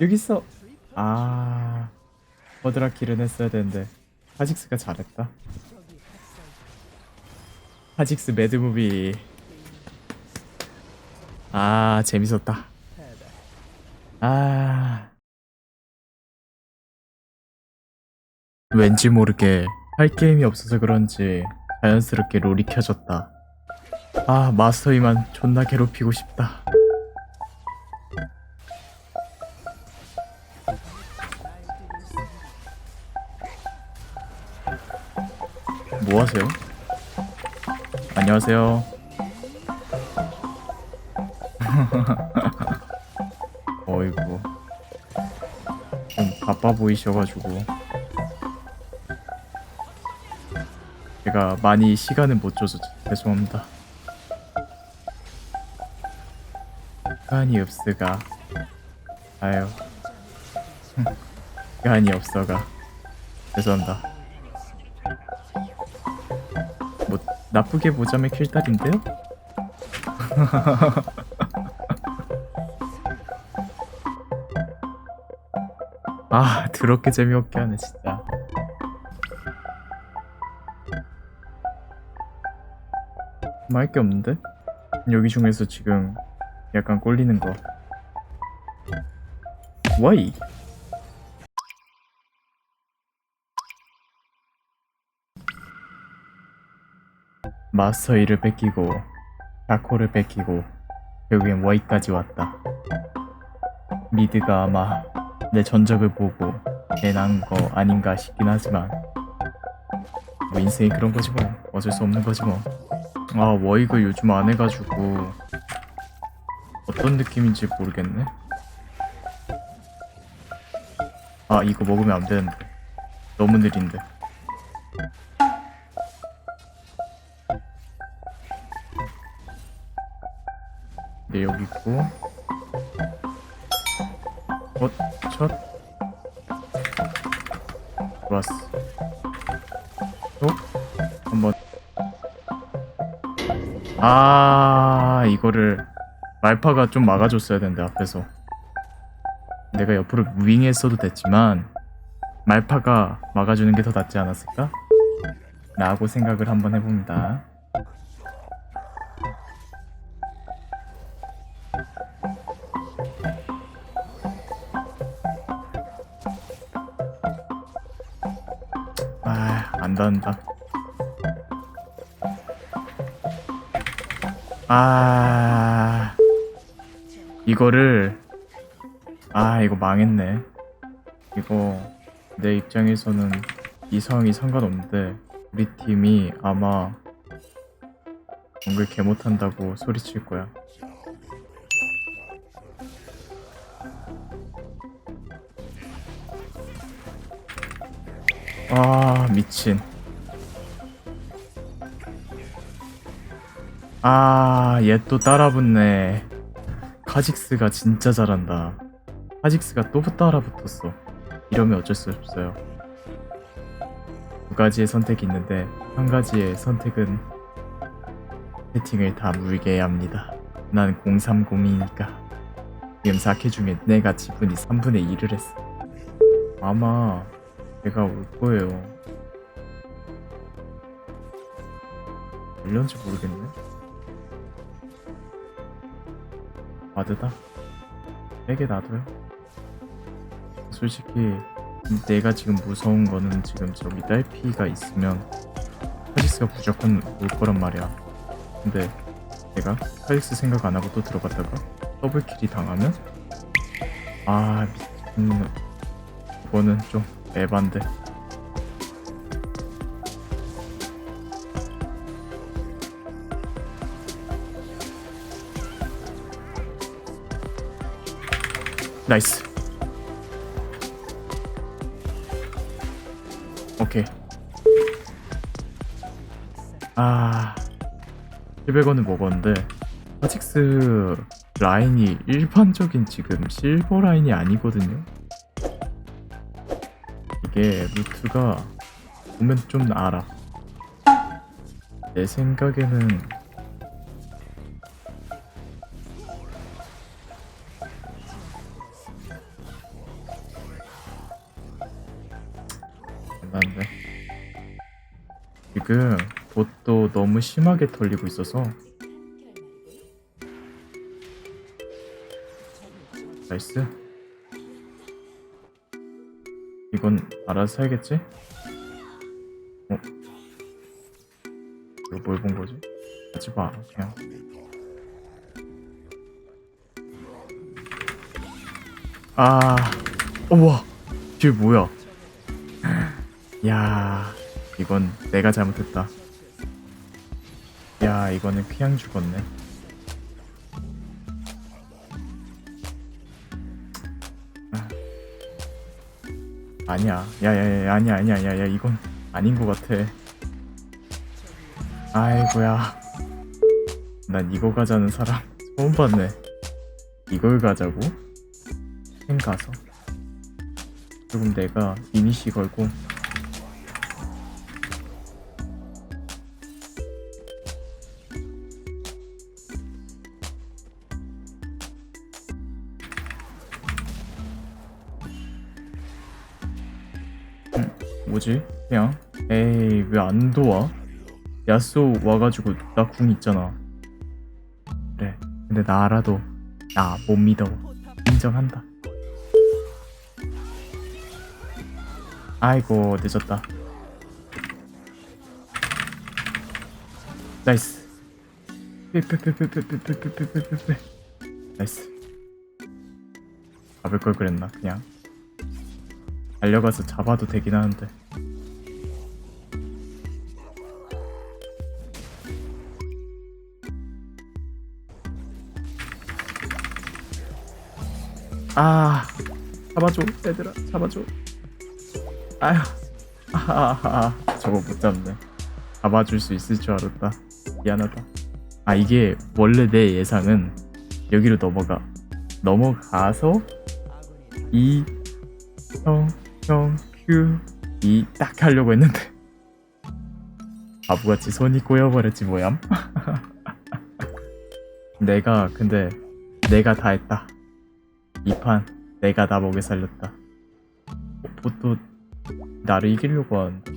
여기 있어. 아, 버드라킬은 했어야 되는데 하직스가 잘했다. 하직스 매드무비. 아, 재밌었다. 아. 왠지 모르게 할 게임이 없어서 그런지 자연스럽게 롤이 켜졌다. 아, 마스터 이만 존나 괴롭히고 싶다. 뭐 하세요? 안녕하세요. 어이구. 좀 바빠 보이셔가지고. 제가 많이 시간을 못 줘서 죄송합니다. 시간이 없으가. 아유. 시간이 없어가. 죄송합니다. 나쁘게 보자면 킬딸인데요? 아 더럽게 재미없게 하네 진짜 말 게 없는데? 여기 중에서 지금 약간 꼴리는 거 와이 마스터 1을 뺏기고 다코를 뺏기고 결국엔 와이까지 왔다. 미드가 아마 내 전적을 보고 개난 거 아닌가 싶긴 하지만 뭐 인생이 그런 거지 뭐. 어쩔 수 없는 거지 뭐 아 워익을 요즘 안 해가지고 어떤 느낌인지 모르겠네. 아 이거 먹으면 안 되는데. 너무 느린데 네 여기 있고 어? 첫 좋았어 또? 한번 아 이거를 말파가 좀 막아줬어야 되는데 앞에서 내가 옆으로 무빙했어도 됐지만 말파가 막아주는 게 더 낫지 않았을까? 라고 생각을 한번 해봅니다 닿는다. 아, 이거를, 아, 이거 망했네. 이거, 내 입장에서는 이 상황이 상관없는데, 우리 팀이 아마, 정글 개 못한다고 소리칠 거야. 아 미친. 아 얘 또 따라붙네. 카직스가 진짜 잘한다. 카직스가 또 따라붙었어. 이러면 어쩔 수 없어요. 두 가지의 선택이 있는데 한 가지의 선택은 세팅을 다 물게 합니다. 난 030이니까. 지금 4캐 중에 내가 지분이 3분의 1을 했어. 아마 걔가 올 거예요. 올려는지 모르겠네. 와드다. 빼게 놔둬요. 솔직히 내가 지금 무서운 거는 지금 저기 딸피가 있으면 카리스가 무조건 올 거란 말이야. 근데 내가 카리스 생각 안 하고 또 들어갔다가 더블킬이 당하면 아 미친 이거는 좀 에반데. 나이스. 오케이. 아 700원을 먹었는데 파직스 라인이 일반적인 지금 실버 라인이 아니거든요 이게 루트가 보면 좀 알아. 내 생각에는 안돼 지금 봇도 너무 심하게 털리고 있어서 나이스. 이건 알아서 해야겠지? 어? 이거 뭘 본 거지? 하지 마 그냥 아 우와 뒤에 뭐야 야 이건 내가 잘못했다 야 이거는 그냥 죽었네 아니야. 야야야 아니야 아니야 야야 이건 아닌 것 같아. 아이고야. 난 이거 가자는 사람 처음 봤네. 이걸 가자고? 행 가서. 조금 내가 이니시 걸고 뭐지? 그냥 에이 왜 안 도와? 야쏘 와가지고 나 궁 있잖아. 그래 근데 나 알아도 나 못 믿어. 인정한다. 아이고 늦었다. 나이스. 빼빼빼빼빼빼빼빼빼빼빼 나이스 잡을 걸 그랬나 그냥 달려가서 잡아도 되긴 하는데. 아 잡아줘 얘들아 잡아줘. 아휴 아하하 저거 못 잡네. 잡아줄 수 있을 줄 알았다. 미안하다. 아 이게 원래 내 예상은 여기로 넘어가. 넘어가서 이 형, 형, 큐, 이 딱 하려고 했는데. 바보같이 손이 꼬여버렸지 뭐얌 내가 근데 내가 다 했다. 이 판 내가 다 먹여 살렸다. 어, 보또 나를 이기려고 하는데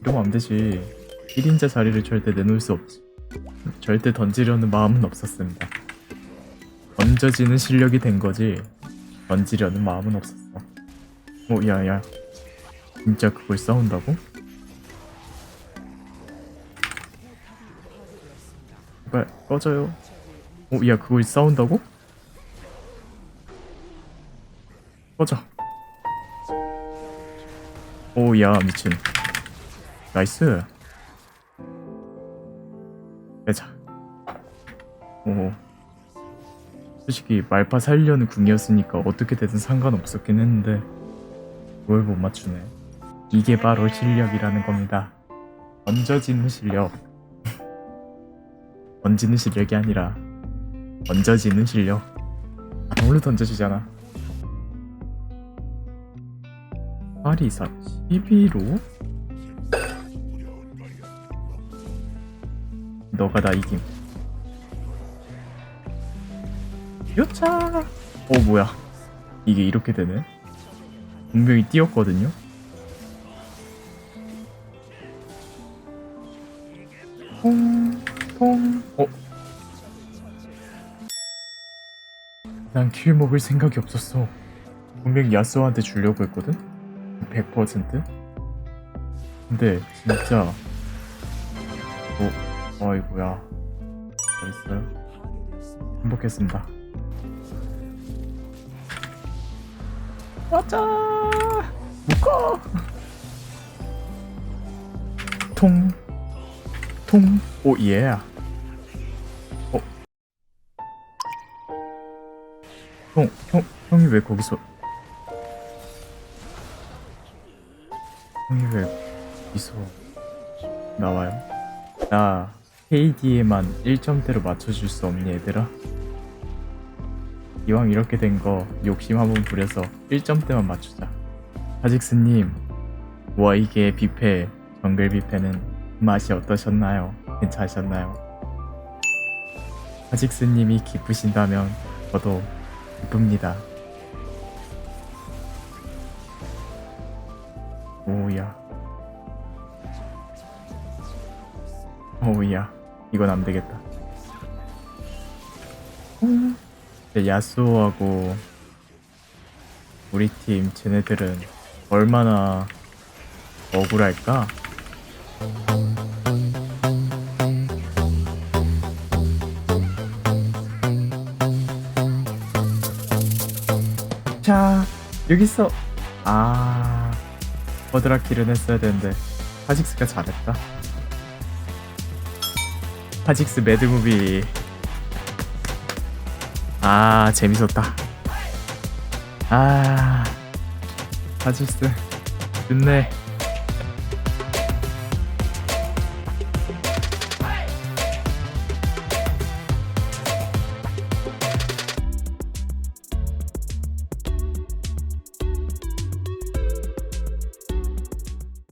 이러면 안 되지. 1인자 자리를 절대 내놓을 수 없지. 절대 던지려는 마음은 없었습니다. 던져지는 실력이 된 거지 던지려는 마음은 없었어 어 야야. 진짜 그걸 싸운다고? 제발 꺼져요. 어야 그걸 싸운다고? 꺼져. 오 야 미친. 나이스. 빼자. 오 솔직히 말파 살려는 궁이었으니까 어떻게 되든 상관없었긴 했는데 그걸 못 맞추네. 이게 바로 실력이라는 겁니다. 던져지는 실력. 던지는 실력이 아니라 던져지는 실력. 아 돌로 던져지잖아. 8 2 4 12로? 너가 나 이김. 요차! 어 뭐야. 이게 이렇게 되네 분명히 뛰었거든요. 통통 어? 난킬 먹을 생각이 없었어. 분명히 야스오한테 주려고 했거든? 100% 근데 진짜 어 아이고야. 잘했어요. 행복했습니다 맞아 묶어 통통오 예 어. 형, 형, 형이 왜 거기서 형이 왜 여기서 나와요? 나 KD에만 1점대로 맞춰줄 수 없니 얘들아? 이왕 이렇게 된 거 욕심 한번 부려서 1점대만 맞추자 하직스님 와 이게 뷔페 정글 뷔페는 맛이 어떠셨나요? 괜찮으셨나요? 하직스님이 기쁘신다면 저도 기쁩니다 오야 어우야 이건 안 되겠다 음. 야스오하고 우리 팀 쟤네들은 얼마나 억울할까? 자 여기 있어 아 버드라키를 했어야 되는데 파직스가 잘했다 파직스 매드무비 아 재밌었다. 아. 파직스 좋네